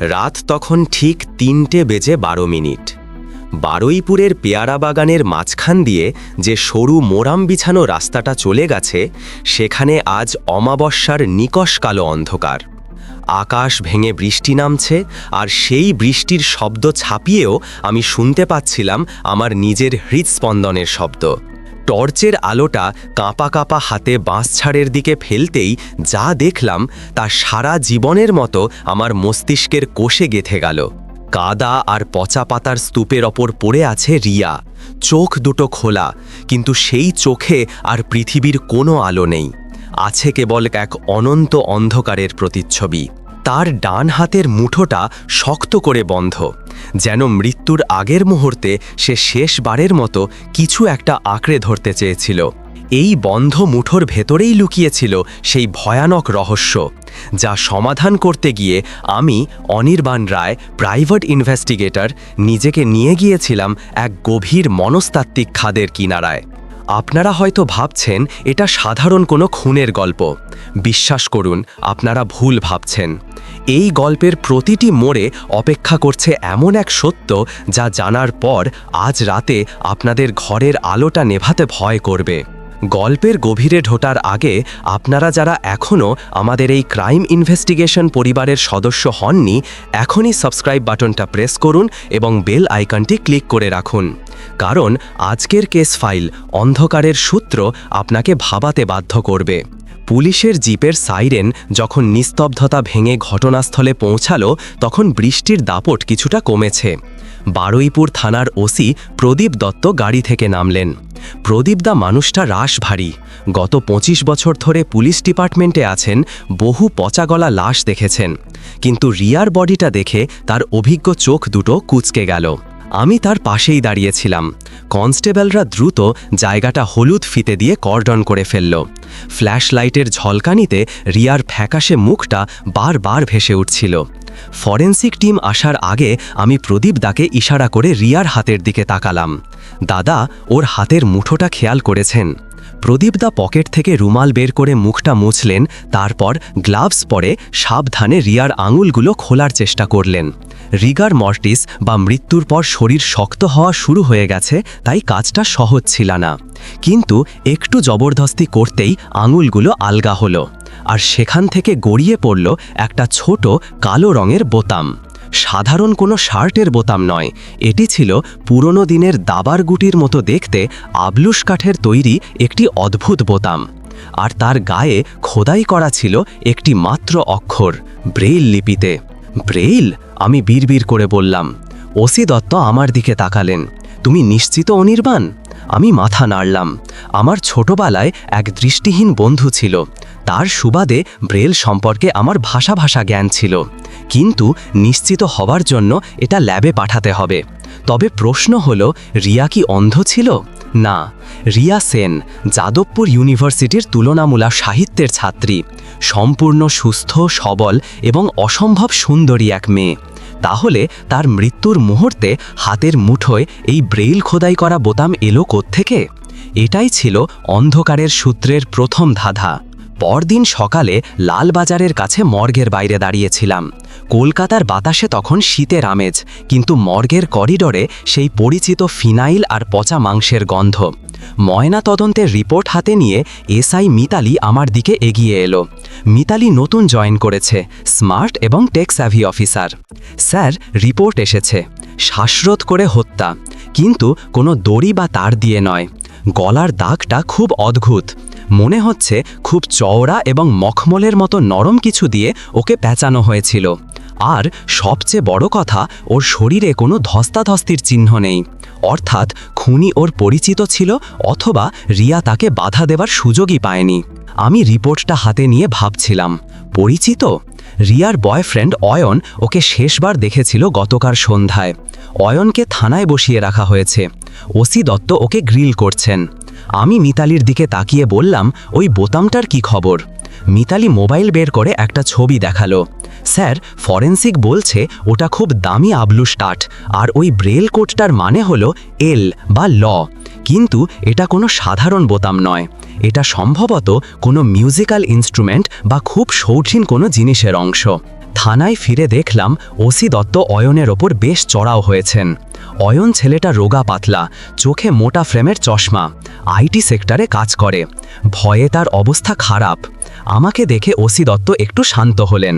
রাত তখন ঠিক তিনটে বেজে বারো মিনিট। বারুইপুরের পেয়ারা বাগানের মাঝখান দিয়ে যে সরু মোরাম বিছানো রাস্তাটা চলে গেছে, সেখানে আজ অমাবস্যার নিকষ কালো অন্ধকার। আকাশ ভেঙে বৃষ্টি নামছে আর সেই বৃষ্টির শব্দ ছাপিয়েও আমি শুনতে পাচ্ছিলাম আমার নিজের হৃদস্পন্দনের শব্দ। টর্চের আলোটা কাঁপা কাঁপা হাতে বাঁশছাড়ের দিকে ফেলতেই যা দেখলাম তা সারা জীবনের মতো আমার মস্তিষ্কের কোষে গেথে গেল। কাদা আর পচা পাতার স্তূপের ওপর পড়ে আছে রিয়া। চোখ দুটো খোলা, কিন্তু সেই চোখে আর পৃথিবীর কোনো আলো নেই। আছে কেবল এক অনন্ত অন্ধকারের প্রতিচ্ছবি। তার ডান হাতের মুঠোটা শক্ত করে বন্ধ, যেন মৃত্যুর আগের মুহূর্তে সে শেষবারের মতো কিছু একটা আঁকড়ে ধরতে চেয়েছিল। এই বন্ধ মুঠোর ভেতরেই লুকিয়েছিল সেই ভয়ানক রহস্য, যা সমাধান করতে গিয়ে আমি অনির্বাণ রায়, প্রাইভেট ইনভেস্টিগেটর, নিজেকে নিয়ে গিয়েছিলাম এক গভীর মনস্তাত্ত্বিক খাদের কিনারায়। আপনারা হয়তো ভাবছেন, এটা সাধারণ কোনো খুনের গল্প। বিশ্বাস করুন, আপনারা ভুল ভাবছেন। এই গল্পের প্রতিটি মোড়ে অপেক্ষা করছে এমন এক সত্য যা জানার পর আজ রাতে আপনাদের ঘরের আলোটা নেভাতে ভয় করবে। গল্পের গভীরে ঢোটার আগে আপনারা যারা এখনও আমাদের এই ক্রাইম ইনভেস্টিগেশন পরিবারের সদস্য হননি, এখনই সাবস্ক্রাইব বাটনটা প্রেস করুন এবং বেল আইকনটি ক্লিক করে রাখুন। কারণ আজকের কেস ফাইল অন্ধকারের সূত্র আপনাকে ভাবাতে বাধ্য করবে। পুলিশের জিপের সাইরেন যখন নিস্তব্ধতা ভেঙে ঘটনাস্থলে পৌঁছালো, তখন বৃষ্টির দাপট কিছুটা কমেছে। বারুইপুর থানার ওসি প্রদীপ দত্ত গাড়ি থেকে নামলেন। প্রদীপদা মানুষটা রাশ ভারী গত ২৫ বছর ধরে পুলিশ ডিপার্টমেন্টে আছেন, বহু পচাগলা লাশ দেখেছেন। কিন্তু রিয়ার বডিটা দেখে তার অভিজ্ঞ চোখ দুটো কুচকে গেল। আমি তার পাশেই দাঁড়িয়েছিলাম। কনস্টেবলরা দ্রুত জায়গাটা হলুদ ফিতে দিয়ে কর্ডন করে ফেলল। ফ্ল্যাশ লাইটের ঝলকানিতে রিয়ার ফ্যাকাশে মুখটা বারবার ভেসে উঠছিল। ফরেন্সিক টিম আসার আগে আমি প্রদীপ দাকে ইশারা করে রিয়ার হাতের দিকে তাকালাম। দাদা, ওর হাতের মুঠোটা খেয়াল করেছেন। প্রদীপদা পকেট থেকে রুমাল বের করে মুখটা মুছলেন, তারপর গ্লাভস পরে সাবধানে রিয়ার আঙুলগুলো খোলার চেষ্টা করলেন। রিগার মর্টিস বা মৃত্যুর পর শরীর শক্ত হওয়া শুরু হয়ে গেছে, তাই কাজটা সহজ ছিল না। কিন্তু একটু জবরদস্তি করতেই আঙুলগুলো আলগা হলো আর সেখান থেকে গড়িয়ে পড়ল একটা ছোট কালো রঙের বোতাম। সাধারণ কোনো শার্টের বোতাম নয়, এটি ছিল পুরনো দিনের দাবার গুটির মতো দেখতে আবলুস কাঠের তৈরি একটি অদ্ভুত বোতাম। আর তার গায়ে খোদাই করা ছিল একটি মাত্র অক্ষর, ব্রেইল লিপিতে। ব্রেইল? আমি বিড়বিড় করে বললাম, ওসি দত্ত আমার দিকে তাকালেন। তুমি নিশ্চিত অনির্বাণ? আমি মাথা নাড়লাম। আমার ছোটবেলায় এক দৃষ্টিহীন বন্ধু ছিল। তার সুবাদে ব্রেল সম্পর্কে আমার ভাষা ভাষা জ্ঞান ছিল। কিন্তু নিশ্চিত হবার জন্য এটা ল্যাবে পাঠাতে হবে। তবে প্রশ্ন হল, রিয়া কি অন্ধ ছিল? না। রিয়া সেন, যাদবপুর ইউনিভার্সিটির তুলনামূলক সাহিত্যের ছাত্রী। সম্পূর্ণ সুস্থ, সবল এবং অসম্ভব সুন্দরী এক মেয়ে। তাহলে তার মৃত্যুর মুহূর্তে হাতের মুঠোয় এই ব্রেইল খোদাই করা বোতাম এলো থেকে এটাই ছিল অন্ধকারের সূত্রের প্রথম ধাঁধা। পরদিন সকালে লালবাজারের কাছে মর্গের বাইরে দাঁড়িয়েছিলাম। কলকাতার বাতাসে তখন শীতের আমেজ, কিন্তু মর্গের করিডরে সেই পরিচিত ফিনাইল আর পচা মাংসের গন্ধ। ময়না তদন্তের রিপোর্ট হাতে নিয়ে এসআই মিতালি আমার দিকে এগিয়ে এলো। মিতালি নতুন জয়েন করেছে, স্মার্ট এবং tech savvy officer. Sir, report এসেছে। শ্বাসরোধ করে হত্যা, কিন্তু কোনো দড়ি বা তার দিয়ে নয়। গলার দাগটা খুব অদ্ভুত। মনে হচ্ছে খুব চওড়া এবং মখমলের মতো নরম কিছু দিয়ে ওকে পেঁচানো হয়েছিল। আর সবচেয়ে বড় কথা, ওর শরীরে কোনো ধস্তাধস্তির চিহ্ন নেই। অর্থাৎ খুনি ওর পরিচিত ছিল অথবা রিয়া তাকে বাধা দেবার সুযোগই পায়নি। আমি রিপোর্টটা হাতে নিয়ে ভাবছিলাম, পরিচিত? রিয়ার বয়ফ্রেন্ড অয়ন ওকে শেষবার দেখেছিল গতকাল সন্ধ্যায়। অয়নকে থানায় বসিয়ে রাখা হয়েছে। ওসি দত্ত ওকে গ্রিল করছেন। আমি মিতালির দিকে তাকিয়ে বললাম, ওই বোতামটার কি খবর? মিতালি মোবাইল বের করে একটা ছবি দেখাল। স্যার, ফরেন্সিক বলছে ওটা খুব দামি আবলু স্টার্ট, আর ওই ব্রেল কোডটার মানে হলো এল বা ল। কিন্তু এটা কোনো সাধারণ বোতাম নয়। এটা সম্ভবত কোনো মিউজিক্যাল ইনস্ট্রুমেন্ট বা খুব শৌখিন কোনো জিনিসের অংশ। থানায় ফিরে দেখলাম ওসি দত্ত অয়নের ওপর বেশ চড়াও হয়েছেন। অয়ন ছেলেটা রোগা পাতলা, চোখে মোটা ফ্রেমের চশমা আইটি সেক্টরে কাজ করে। ভয়ে তার অবস্থা খারাপ। আমাকে দেখে ওসি দত্ত একটু শান্ত হলেন।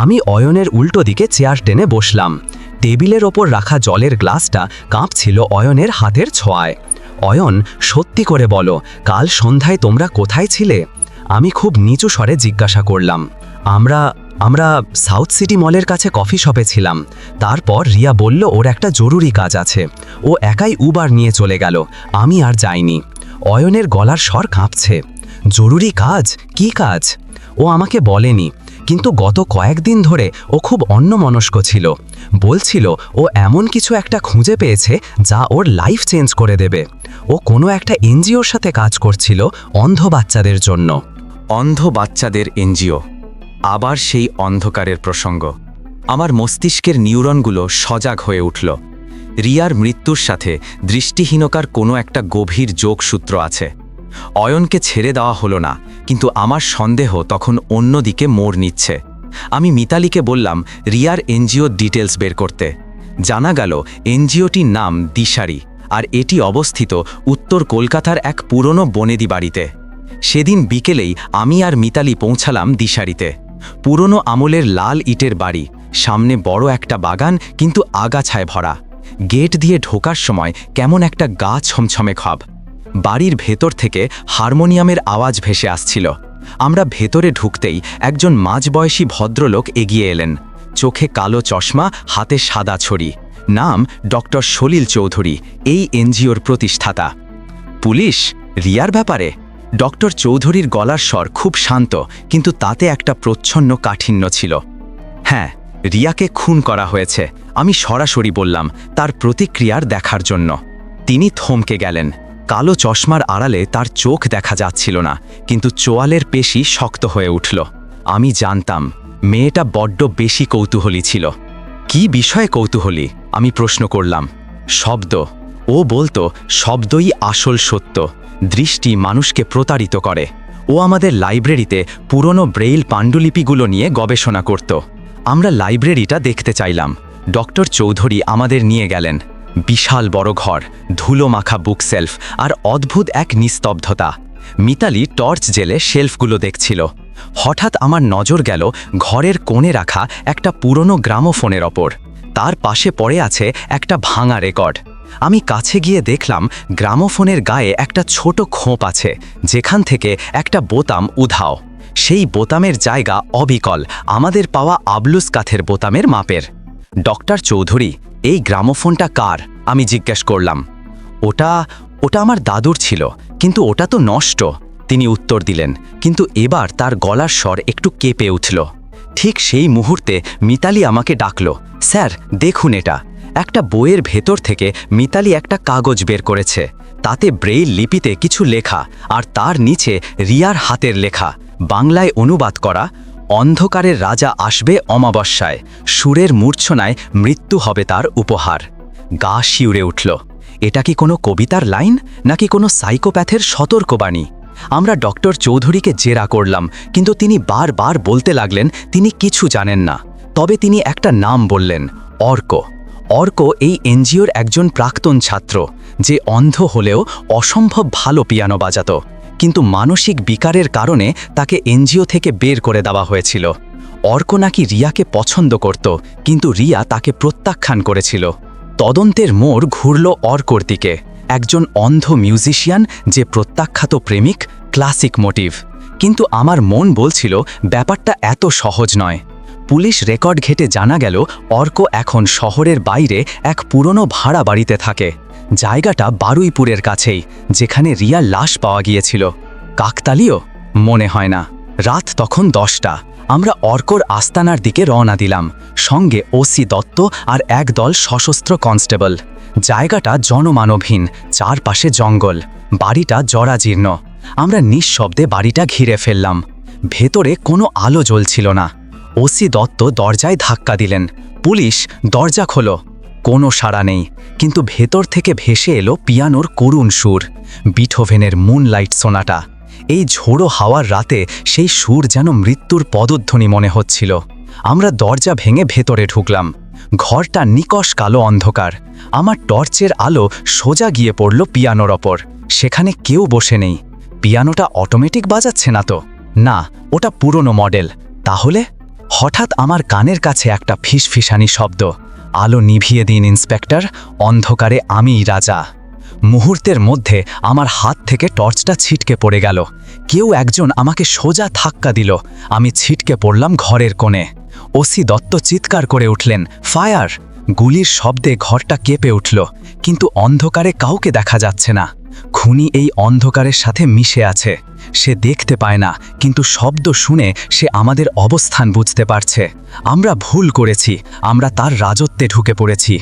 আমি অয়নের উল্টো দিকে চেয়ার টেনে বসলাম। টেবিলের ওপর রাখা জলের গ্লাসটা কাঁপছিল অয়নের হাতের ছোঁয়ায়। অয়ন, সত্যি করে বলো, কাল সন্ধ্যায় তোমরা কোথায় ছিলে? আমি খুব নিচু স্বরে জিজ্ঞাসা করলাম। আমরা আমরা সাউথ সিটি মলের কাছে কফি শপে ছিলাম। তারপর রিয়া বলল, ওর একটা জরুরি কাজ আছে। ও একাই উবার নিয়ে চলে গেল। আমি আর যাইনি। অয়নের গলার স্বর কাঁপছে। জরুরি কাজ? কি কাজ? ও আমাকে বলেনি। কিন্তু গত কয়েকদিন ধরে ও খুব অন্যমনস্ক ছিল। বলছিল, ও এমন কিছু একটা খুঁজে পেয়েছে যা ওর লাইফ চেঞ্জ করে দেবে। ও কোনো একটা এনজিওর সাথে কাজ করছিল অন্ধ বাচ্চাদের জন্য। অন্ধ বাচ্চাদের এনজিও। আবার সেই অন্ধকারের প্রসঙ্গ। আমার মস্তিষ্কের নিউরনগুলো সজাগ হয়ে উঠল। রিয়ার মৃত্যুর সাথে দৃষ্টিহীনকার কোনো একটা গভীর যোগসূত্র আছে। অয়নকে ছেড়ে দেওয়া হলো না, কিন্তু আমার সন্দেহ তখন অন্যদিকে মোড় নিচ্ছে। আমি মিতালিকে বললাম, রিয়ার এনজিওর ডিটেলস বের করতে। জানা গেল, এনজিওটির নাম দিশারি, আর এটি অবস্থিত উত্তর কলকাতার এক পুরনো বনেদি বাড়িতে। সেদিন বিকেলেই আমি আর মিতালি পৌঁছালাম দিশারিতে। পুরনো আমলের লাল ইটের বাড়ি, সামনে বড় একটা বাগান কিন্তু আগাছায় ভরা। গেট দিয়ে ঢোকার সময় কেমন একটা গা ছমছমে খব। বাড়ির ভেতর থেকে হারমোনিয়ামের আওয়াজ ভেসে আসছিল। আমরা ভেতরে ঢুকতেই একজন মাঝবয়সী ভদ্রলোক এগিয়ে এলেন। চোখে কালো চশমা, হাতে সাদা ছড়ি। নাম ডক্টর সলিল চৌধুরী, এই এনজিওর প্রতিষ্ঠাতা। পুলিশ, রিয়ার ব্যাপারে? ডক্টর চৌধুরীর গলার স্বর খুব শান্ত, কিন্তু তাতে একটা প্রচ্ছন্ন কাঠিন্য ছিল। হ্যাঁ রিয়াকে খুন করা হয়েছে, আমি সরাসরি বললাম, তার প্রতিক্রিয়ার দেখার জন্য। তিনি থমকে গেলেন। কালো চশমার আড়ালে তার চোখ দেখা যাচ্ছিল না, কিন্তু চোয়ালের পেশি শক্ত হয়ে উঠল। আমি জানতাম, মেয়েটা বড্ড বেশি কৌতূহলী ছিল। কি বিষয়ে কৌতূহলী? আমি প্রশ্ন করলাম। শব্দ। ও বলতো, শব্দই আসল সত্য। দৃষ্টি মানুষকে প্রতারিত করে। ও আমাদের লাইব্রেরিতে পুরনো ব্রেইল পাণ্ডুলিপিগুলো নিয়ে গবেষণা করত। আমরা লাইব্রেরিটা দেখতে চাইলাম। ডক্টর চৌধুরী আমাদের নিয়ে গেলেন। বিশাল বড় ঘর ধুলো মাখা বুকসেলফ আর অদ্ভুত এক নিস্তব্ধতা। মিতালি টর্চ জেলে শেলফগুলো দেখছিল। হঠাৎ আমার নজর গেল ঘরের কোণে রাখা একটা পুরনো গ্রামোফোনের ওপর। তার পাশে পড়ে আছে একটা ভাঙা রেকর্ড। আমি কাছে গিয়ে দেখলাম গ্রামোফোনের গায়ে একটা ছোট খোঁপ আছে, যেখান থেকে একটা বোতাম উধাও। সেই বোতামের জায়গা অবিকল, আমাদের পাওয়া আবলুস কাথের বোতামের মাপের। ডক্টর চৌধুরী, এই গ্রামোফোনটা কার? আমি জিজ্ঞেস করলাম। ওটা ওটা আমার দাদুর ছিল, কিন্তু ওটা তো নষ্ট। তিনি উত্তর দিলেন, কিন্তু এবার তার গলার স্বর একটু কেঁপে উঠল। ঠিক সেই মুহূর্তে মিতালি আমাকে ডাকল, স্যার, দেখুন এটা। একটা বইয়ের ভেতর থেকে মিতালি একটা কাগজ বের করেছে। তাতে ব্রেইল লিপিতে কিছু লেখা আর তার নিচে রিয়ার হাতের লেখা। বাংলায় অনুবাদ করা, অন্ধকারের রাজা আসবে অমাবস্যায়, সুরের মূর্ছনায় মৃত্যু হবে তার উপহার। গা শিউরে উঠল। এটা কি কোনো কবিতার লাইন, নাকি কোনো সাইকোপ্যাথের সতর্কবাণী? আমরা ডক্টর চৌধুরীকে জেরা করলাম, কিন্তু তিনি বারবার বলতে লাগলেন তিনি কিছু জানেন না। তবে তিনি একটা নাম বললেন, অর্ক। অর্ক এই এনজিওর একজন প্রাক্তন ছাত্র, যে অন্ধ হলেও অসম্ভব ভালো পিয়ানো বাজাত। কিন্তু মানসিক বিকারের কারণে তাকে এনজিও থেকে বের করে দেওয়া হয়েছিল। অর্ক নাকি রিয়াকে পছন্দ করত, কিন্তু রিয়া তাকে প্রত্যাখ্যান করেছিল। তদন্তের মোড় ঘুরল অর্কর দিকে, একজন অন্ধ মিউজিশিয়ান যে প্রত্যাখ্যাত প্রেমিক, ক্লাসিক মোটিভ। কিন্তু আমার মন বলছিল, ব্যাপারটা এত সহজ নয়। পুলিশ রেকর্ড ঘেটে জানা গেল, অর্ক এখন শহরের বাইরে এক পুরনো ভাড়া বাড়িতে থাকে। জায়গাটা বারুইপুরের কাছেই, যেখানে রিয়ার লাশ পাওয়া গিয়েছিল। কাকতালীয়? মনে হয় না। রাত তখন দশটা। আমরা অর্কর আস্তানার দিকে রওনা দিলাম। সঙ্গে ওসি দত্ত আর একদল সশস্ত্র কনস্টেবল। জায়গাটা জনমানবহীন, চারপাশে জঙ্গল। বাড়িটা জরাজীর্ণ। আমরা নিঃশব্দে বাড়িটা ঘিরে ফেললাম। ভেতরে কোনো আলো জ্বলছিল না। ওসি দত্ত দরজায় ধাক্কা দিলেন। পুলিশ দরজা খোলো। কোনো সাড়া নেই। কিন্তু ভেতর থেকে ভেসে এলো পিয়ানোর করুণ সুর, বিঠোভেনের মুনলাইট সোনাটা। এই ঝোড়ো হাওয়ার রাতে সেই সুর যেন মৃত্যুর পদধ্বনি মনে হচ্ছিল। আমরা দরজা ভেঙে ভেতরে ঢুকলাম। ঘরটা নিকশ কালো অন্ধকার। আমার টর্চের আলো সোজা গিয়ে পড়ল পিয়ানোর ওপর। সেখানে কেউ বসে নেই। পিয়ানোটা অটোমেটিক বাজাচ্ছে না তো। না, ওটা পুরনো মডেল তাহলে? হঠাৎ আমার কানের কাছে একটা ফিসফিসানি শব্দ। আলো নিভিয়ে দিন, ইন্সপেক্টর। অন্ধকারে আমিই রাজা। মুহূর্তের মধ্যে আমার হাত থেকে টর্চটা ছিটকে পড়ে গেল। কেউ একজন আমাকে সোজা ধাক্কা দিল। আমি ছিটকে পড়লাম ঘরের কোণে। ওসি দত্ত চিৎকার করে উঠলেন, ফায়ার! গুলির শব্দে ঘরটা কেঁপে উঠল, কিন্তু অন্ধকারে কাউকে দেখা যাচ্ছে না। খুনি এই অন্ধকারের সাথে মিশে আছে। সে দেখতে পায় না, কিন্তু শব্দ শুনে সে আমাদের অবস্থান বুঝতে পারছে। আমরা ভুল করেছি, আমরা তার রাজত্বে ঢুকে পড়েছি।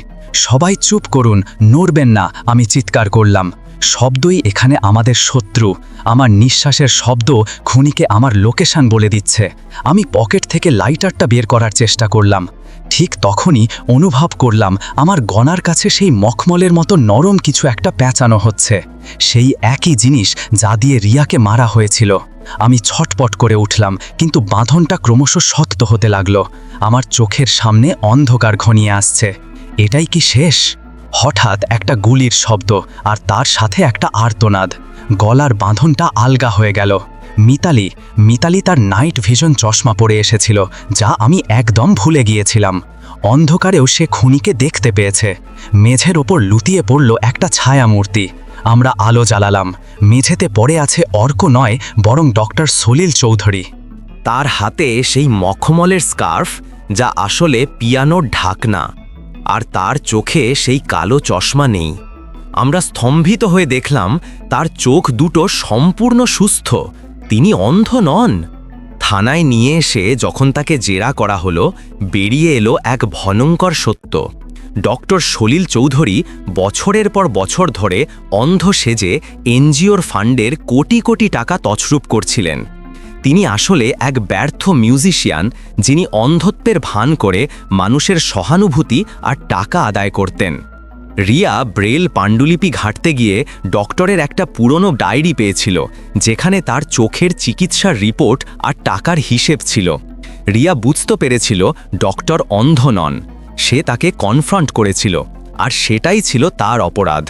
সবাই চুপ করুন, নড়বেন না, আমি চিৎকার করলাম। শব্দই এখানে আমাদের শত্রু। আমার নিঃশ্বাসের শব্দ খুনিকে আমার লোকেশন বলে দিচ্ছে। আমি পকেট থেকে লাইটারটা বের করার চেষ্টা করলাম। ঠিক তখনই অনুভব করলাম আমার গনার কাছে সেই মখমলের মতো নরম কিছু একটা প্যাঁচানো হচ্ছে। সেই একই জিনিস যা দিয়ে রিয়াকে মারা হয়েছিল। আমি ছটপট করে উঠলাম, কিন্তু বাঁধনটা ক্রমশ শক্ত হতে লাগল। আমার চোখের সামনে অন্ধকার ঘনিয়ে আসছে। এটাই কি শেষ? হঠাৎ একটা গুলির শব্দ, আর তার সাথে একটা আর্তনাদ। গলার বাঁধনটা আলগা হয়ে গেল। মিতালি মিতালি তার নাইট ভিশন চশমা পরে এসেছিল, যা আমি একদম ভুলে গিয়েছিলাম। অন্ধকারেও সে খুনিকে দেখতে পেয়েছে। মেঝের ওপর লুতিয়ে পড়ল একটা ছায়া মূর্তি আমরা আলো জ্বালালাম। মেঝেতে পড়ে আছে অর্ক নয়, বরং ডক্টর সলিল চৌধুরী। তার হাতে সেই মখমলের স্কার্ফ, যা আসলে পিয়ানোর ঢাকনা। আর তার চোখে সেই কালো চশমা নেই। আমরা স্তম্ভিত হয়ে দেখলাম, তার চোখ দুটো সম্পূর্ণ সুস্থ। তিনি অন্ধ নন। থানায় নিয়ে এসে যখন তাকে জেরা করা হলো, বেরিয়ে এলো এক ভয়ঙ্কর সত্য। ডক্টর সলিল চৌধুরী বছরের পর বছর ধরে অন্ধ সেজে এনজিওর ফান্ডের কোটি কোটি টাকা তছরূপ করছিলেন। তিনি আসলে এক ব্যর্থ মিউজিশিয়ান, যিনি অন্ধত্বের ভান করে মানুষের সহানুভূতি আর টাকা আদায় করতেন। রিয়া ব্রেল পাণ্ডুলিপি ঘাঁটতে গিয়ে ডক্টরের একটা পুরনো ডায়েরি পেয়েছিল, যেখানে তার চোখের চিকিৎসার রিপোর্ট আর টাকার হিসেব ছিল। রিয়া বুঝতে পেরেছিল ডক্টর অন্ধ নন, সে তাকে কনফ্রন্ট করেছিল, আর সেটাই ছিল তার অপরাধ।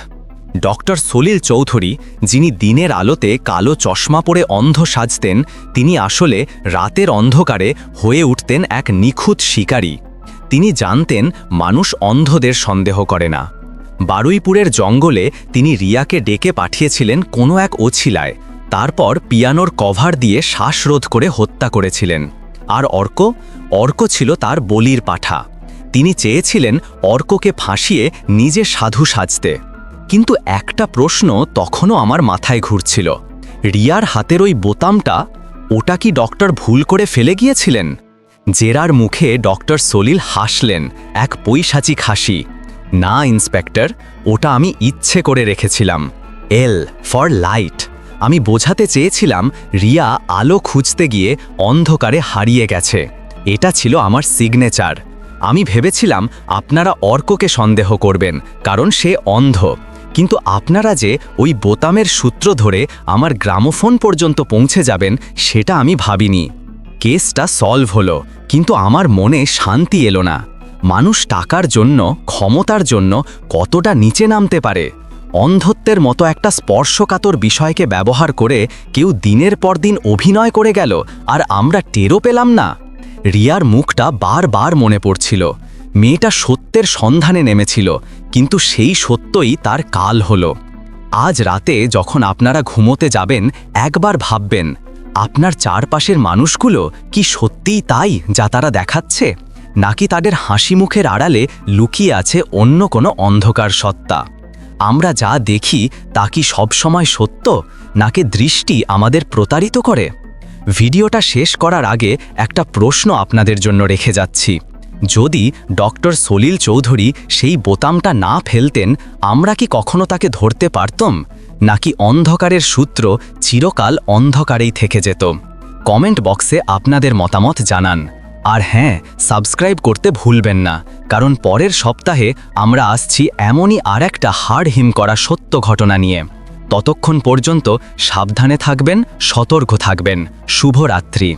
ডক্টর সলিল চৌধুরী, যিনি দিনের আলোতে কালো চশমা পরে অন্ধ সাজতেন, তিনি আসলে রাতের অন্ধকারে হয়ে উঠতেন এক নিখুঁত শিকারী। তিনি জানতেন মানুষ অন্ধদের সন্দেহ করে না। বারুইপুরের জঙ্গলে তিনি রিয়াকে ডেকে পাঠিয়েছিলেন কোনো এক ওছিলায়। তারপর পিয়ানোর কভার দিয়ে শ্বাসরোধ করে হত্যা করেছিলেন। আর অর্ক? অর্ক ছিল তার বলির পাঠা। তিনি চেয়েছিলেন অর্ককে ফাঁসিয়ে নিজে সাধু সাজতে। কিন্তু একটা প্রশ্ন তখনও আমার মাথায় ঘুরছিল। রিয়ার হাতের ওই বোতামটা, ওটা কি ডক্টর ভুল করে ফেলে গিয়েছিলেন? জেরার মুখে ডক্টর সলিল হাসলেন, এক পৈশাচিক হাসি। না, ইন্সপেক্টর, ওটা আমি ইচ্ছে করে রেখেছিলাম। L, for light. আমি বোঝাতে চেয়েছিলাম, রিয়া আলো খুঁজতে গিয়ে অন্ধকারে হারিয়ে গেছে। এটা ছিল আমার সিগনেচার। আমি ভেবেছিলাম, আপনারা অর্ককে সন্দেহ করবেন, কারণ সে অন্ধ। কিন্তু আপনারা যে ওই বোতামের সূত্র ধরে আমার গ্রামোফোন পর্যন্ত পৌঁছে যাবেন, সেটা আমি ভাবিনি। কেসটা সলভ হলো, কিন্তু আমার মনে শান্তি এলো না। মানুষ টাকার জন্য, ক্ষমতার জন্য কতটা নিচে নামতে পারে? অন্ধত্বের মতো একটা স্পর্শকাতর বিষয়কে ব্যবহার করে কেউ দিনের পর দিন অভিনয় করে গেল, আর আমরা টেরও পেলাম না। রিয়ার মুখটা বারবার মনে পড়ছিল। মেয়েটা সত্যের সন্ধানে নেমেছিল, কিন্তু সেই সত্যই তার কাল হলো। আজ রাতে যখন আপনারা ঘুমোতে যাবেন, একবার ভাববেন, আপনার চারপাশের মানুষগুলো কি সত্যিই তাই যা তারা দেখাচ্ছে? নাকি তাদের হাসি মুখের আড়ালে লুকিয়ে আছে অন্য কোনো অন্ধকার সত্তা? আমরা যা দেখি, তা কি সবসময় সত্য, নাকি দৃষ্টি আমাদের প্রতারিত করে? ভিডিওটা শেষ করার আগে একটা প্রশ্ন আপনাদের জন্য রেখে যাচ্ছি। যদি ডক্টর সলিল চৌধুরী সেই বোতামটা না ফেলতেন, আমরা কি কখনো তাকে ধরতে পারতম? নাকি অন্ধকারের সূত্র চিরকাল অন্ধকারেই থেকে যেত? কমেন্ট বক্সে আপনাদের মতামত জানান। আর হ্যাঁ সাবস্ক্রাইব করতে ভুলবেন না, কারণ পরের সপ্তাহে আমরা আসছি এমনই আর একটা হাড় হিম করা সত্য ঘটনা নিয়ে। ততক্ষণ পর্যন্ত সাবধানে থাকবেন, সতর্ক থাকবেন। শুভরাত্রি।